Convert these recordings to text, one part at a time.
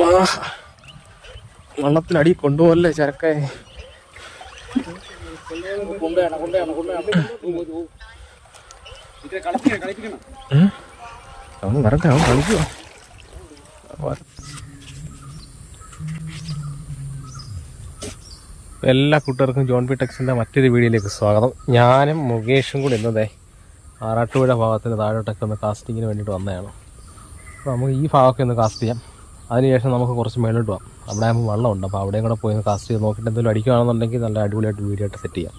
വാ. വള്ളത്തിനടി കൊണ്ടുപോകല്ലേ ചരക്കെ? അവൻ വരട്ടെ അവൻ കളിക്കുവാ. എല്ലാ കൂട്ടുകാർക്കും ജോൺ പി ടെക്സിന്റെ മറ്റൊരു വീഡിയോയിലേക്ക് സ്വാഗതം. ഞാനും മുകേഷും കൂടി ഇന്നതേ ആറാട്ടുപുഴ ഭാഗത്തിന് താഴോട്ടൊക്കെ ഒന്ന് കാസ്റ്റിങ്ങിന് വേണ്ടിയിട്ട് വന്നതാണ്. അപ്പോൾ നമുക്ക് ഈ ഭാഗമൊക്കെ ഒന്ന് കാസ്റ്റ് ചെയ്യാം. അതിനുശേഷം നമുക്ക് കുറച്ച് മേലോട്ട് പോകാം. അവിടെ ആകുമ്പോൾ വെള്ളമുണ്ട്. അപ്പോൾ അവിടെയും കൂടെ പോയി ഒന്ന് കാസ്റ്റ് ചെയ്ത് നോക്കിയിട്ട് എന്തെങ്കിലും അടിക്കുകയാണെന്നുണ്ടെങ്കിൽ നല്ല അടിപൊളിയായിട്ട് വീഡിയോ ആയിട്ട് സെറ്റ് ചെയ്യാം.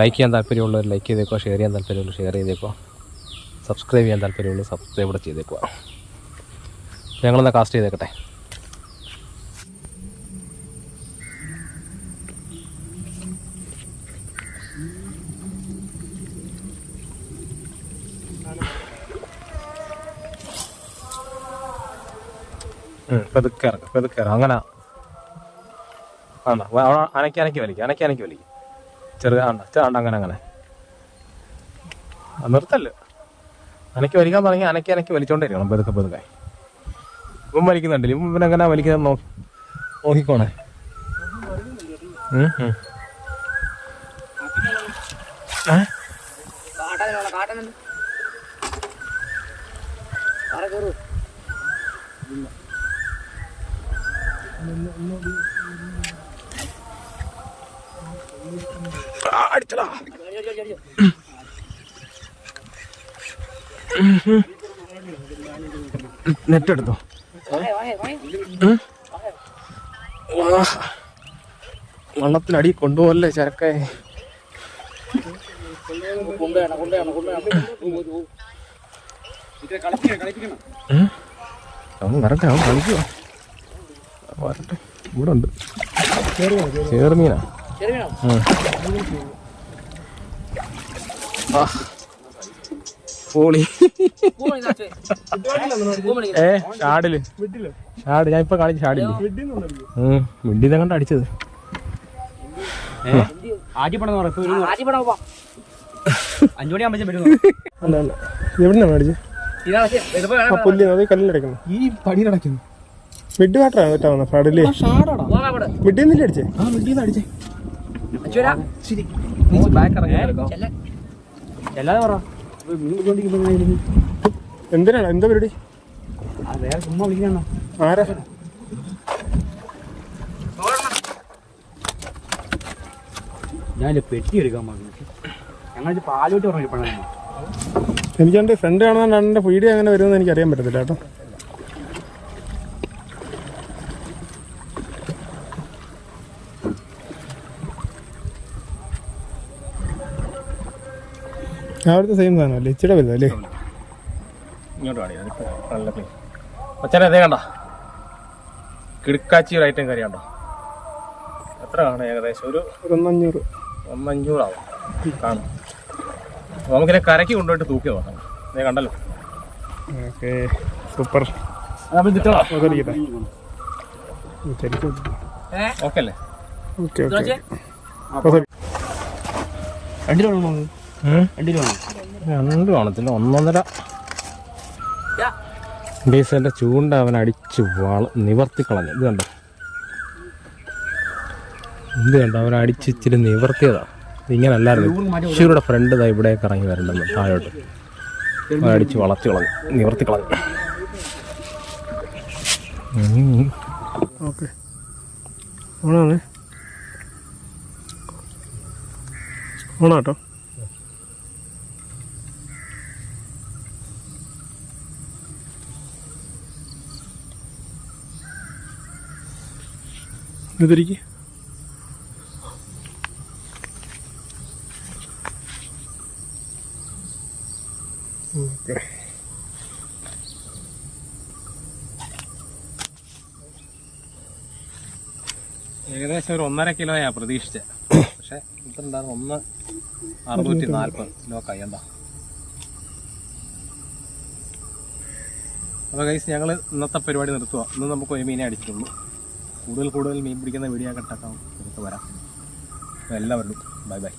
ലൈക്ക് ചെയ്യാൻ താല്പര്യമുള്ളവർ ലൈക്ക് ചെയ്തേക്കോ ഷെയർ ചെയ്യാൻ താല്പര്യമുള്ളവർ ഷെയർ ചെയ്തേക്കോ സബ്സ്ക്രൈബ് ചെയ്യാൻ താല്പര്യമുള്ളവർ സബ്സ്ക്രൈബ് കൂടെ ചെയ്തേക്കുക ഞങ്ങളൊന്ന് കാസ്റ്റ് ചെയ്തേക്കട്ടെ. ഉം, പതുക്കെ ഇറങ്ങും പെതുക്കെ ഇറങ്ങും. അങ്ങനെ. ആണോ? അവിടെ അനക്കി അനക്കി വലിക്കും അനക്കി അനക്കി വലിക്കും. ചെറുത് ആണ്ട ചാണ്ട അങ്ങനെ അങ്ങനെ. നിർത്തല്ല? അനക്കി വലിക്കാൻ തുടങ്ങി അനക്കി അനക്കി വലിച്ചോണ്ടിരിക്കണം പെതുക്കെ പെതുക്കെ. ഇവൻ വലിക്കുന്നുണ്ടല്ലോ. ഇവൻ പിന്നെ എങ്ങനെ വലിക്കുന്നത് നോക്കി നോക്കിക്കോണേ? ആ, അടിച്ചടാ. നെറ്റ് എടുത്തോ വള്ളത്തിനടി കൊണ്ടുപോകല്ലേ ചരക്കെ? അവൻ വരട്ടെ അവൻ കളിക്കുവാ. വരട്ടെ ഇവിടെ ഉണ്ട് ചേർമീനാ പോളി. ഏ ഷാഡിൽ. ഷാഡ് ഞാൻ ഇപ്പൊ കാണിച്ചു ഷാഡിൽ മിണ്ടി കണ്ട അടിച്ചത്. അഞ്ചു മണിയാകുമ്പോ വരും അല്ല അല്ല. എവിടുന്നാ മേടിച്ച്? ആ പുല്ല് അത് കല്ലിലടക്കണം ഈ പടി നടക്കുന്നു. മിഡ് വാട്ടർ ആണ് വന്ന ഫ്ലഡിൽ മിഡിൽ നിന്നില്ല അടിച്ചേ? ആ അടിച്ചേ. എന്തിനാണ്? എന്താ പരിപാടി? ആരാ? ഞാൻ പെട്ടി എടുക്കാൻ പറഞ്ഞു. ഞങ്ങൾ പാലോട്ട് പറഞ്ഞു പണ എനിക്ക് എന്റെ ഫ്രണ്ട് കാണുന്ന വീഡിയോ അങ്ങനെ വരുമെന്ന് എനിക്ക് അറിയാൻ പറ്റത്തില്ല കേട്ടോ. അവിടുത്തെ സെയിം സാധനമല്ലേ ഇച്ചിരി വലുതല്ലേ ഇങ്ങോട്ട് അല്ലേ നല്ല ക്ലീൻ അച്ഛനെ അതേ കണ്ട? കിടുക്കാച്ചി ഒരു ഐറ്റം കറി കണ്ടോ? എത്ര കാണും ഏകദേശം? ഒരു ഒന്നഞ്ഞൂറ്. ഒന്നഞ്ഞൂറാവും. കാണും. നമുക്കിനെ കരയ്ക്ക് കൊണ്ടുപോയിട്ട് തൂക്കി നോക്കാം. നീ കണ്ടല്ലോ. ഓക്കെ സൂപ്പർ അപ്പം ഓക്കെ അല്ലേ ഓക്കെ ഓക്കെ ഓക്കെ. രണ്ട് കാണത്തില്ല ഒന്നൊന്നര. ഡീസലിന്റെ ചൂണ്ട അവൻ അടിച്ച് വള നിവർത്തി കളഞ്ഞു. ഇത് കണ്ടോ? ഇത് കണ്ടോ? അവൻ അടിച്ച് ഇച്ചിരി നിവർത്തിയതാ. ഇങ്ങനെ അല്ലായിരുന്നു. ഇച്ചിരിയുടെ ഫ്രണ്ട് ഇതാ ഇവിടേക്ക് ഇറങ്ങി വരണ്ടെന്ന് താഴോട്ട്. അവൻ അടിച്ച് വളർത്തി കളഞ്ഞു. നിവർത്തി കളഞ്ഞു. ഓക്കെ. ഓണാണ്. ഓണാട്ടോ. ഇതിരിക്ക് ഓക്കെ. ഏകദേശം ഒരു ഒന്നര കിലോയാ പ്രതീക്ഷിച്ചത് പക്ഷെ ഇത്ര ഉണ്ടായിരുന്നു ഒന്ന് അറുന്നൂറ്റി നാൽപ്പത് കിലോ കയ്യണ്ട അപ്പോൾ കൈസ് ഞങ്ങൾ ഇന്നത്തെ പരിപാടി നിർത്തുക ഇന്ന് നമുക്ക് ഒരു മീനെ അടിച്ചുള്ളൂ. കൂടുതൽ കൂടുതൽ മീൻ പിടിക്കുന്ന വീഡിയോ ഒക്കെ ഇട്ടേക്കാം നമുക്ക് വരാം. എല്ലാവരും ബൈ ബൈ